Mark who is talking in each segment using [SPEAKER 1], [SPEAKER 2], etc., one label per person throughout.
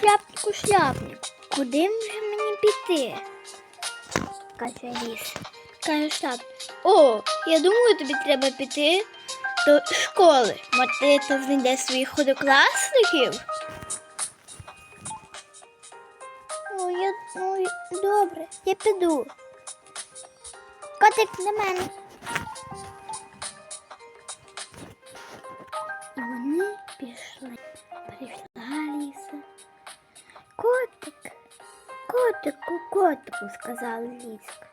[SPEAKER 1] шляпнику шляпник. Куди вже мені піти? каже ліс. Каже штаб. О, я думаю, тобі треба піти до школи. Мати там знайде своїх однокласників. Ну, я, ну, добре, я піду. Котик до мене. Котику, котику, сказала Ліска.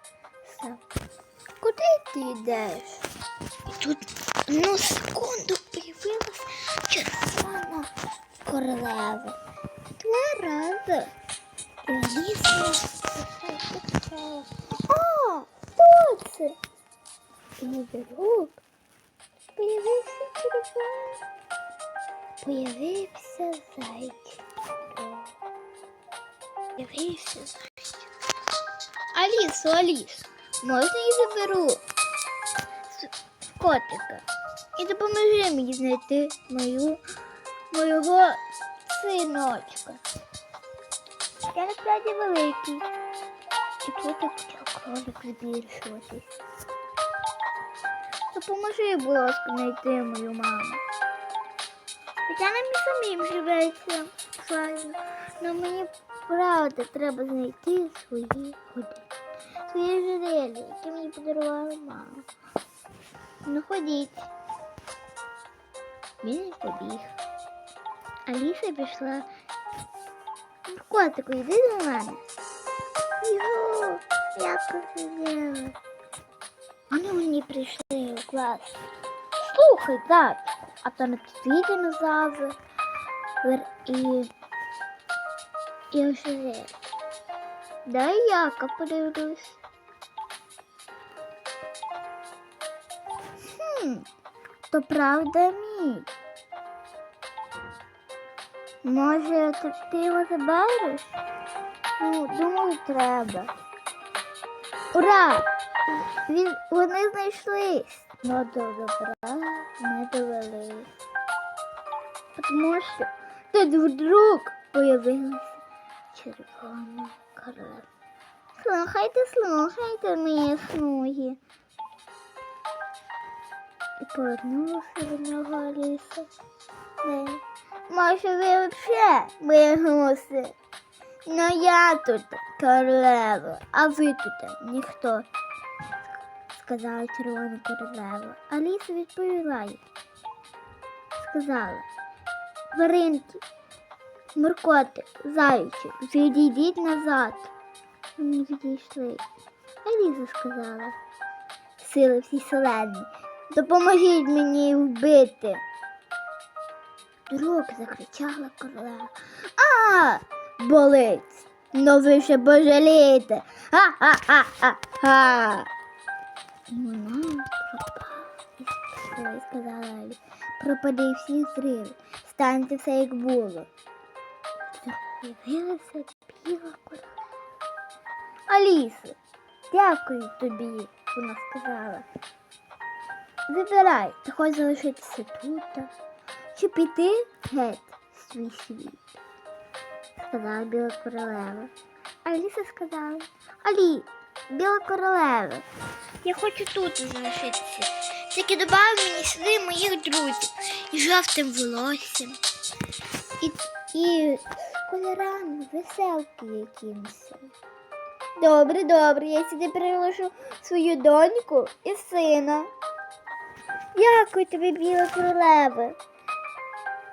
[SPEAKER 1] Куди ти йдеш? І тут на секунду появилась червона королева. Два рази. І почала. А, хто це? І вдруг появився червоний. Появився зайчик. Появився зайчик. Алісу, Аліс, можна я заберу котика? І допоможи мені знайти мою, моєго синочка. Я насправді великий. І тут кролик збільшуватись. Допоможи, будь ласка, знайти мою маму. Хоча нам і самим живеться файно. Но мені правда треба знайти свої години. Свої жилети, які мені подарувала мама. Ну ходіть. Він побіг. Аліса пішла. Котику, йди до мене. Йо, я посиділа. Вони мені прийшли у клас. Слухай, так, а на підвіді назави і і оживе. Дай яка подивлюсь. Хм, то правда мій. Може, ти, ти його забереш? Ну, думаю, треба. Ура! Він, вони знайшлись. Но до добра не довели. Тому що тут вдруг появилася червона корова. Слухайте, слухайте мої слуги. І повернулася до нього Аліса. Може, ви взагалі мої гуси? Ну я тут королева, а ви тут ніхто, сказала червона королева. Аліса відповіла їй. Сказала, Варинки, Муркотик, зайчик, відійдіть назад. Вони відійшли. Аліса сказала, сили всі селені, допоможіть мені вбити. Вдруг закричала королева. А, болить. Ну ви ще пожалієте. Ха-ха-ха-ха. І вона пропала. Ой, сказала. Пропади всі зрили. Станьте все як було. З'явилася біла королева. Аліса, дякую тобі, вона сказала. Вибирай, ти хочеш залишитися тут, чи піти геть свій світ, сказала біла королева. Аліса сказала, Алі, біла королева, я хочу тут залишитися. Тільки добав мені сюди моїх друзів і жовтим волоссям. І, і кольорами, веселки якимось. Добре, добре, я сюди приглашу свою доньку і сина. Дякую тобі, біла королева.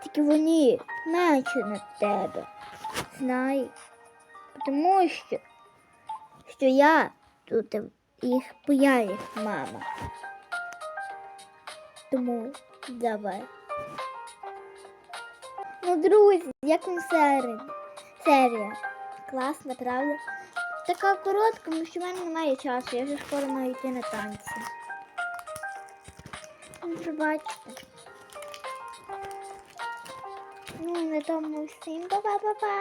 [SPEAKER 1] Тільки вони менше над тебе. Знаю. Тому що, що я тут їх їх мама. Тому давай. Ну, друзі, як вам серія? Серія. Класна, правда? Така коротка, тому що в мене немає часу, я вже скоро маю йти на танці. Ну, Пробачте. Ну, на тому всім па-па-па-па.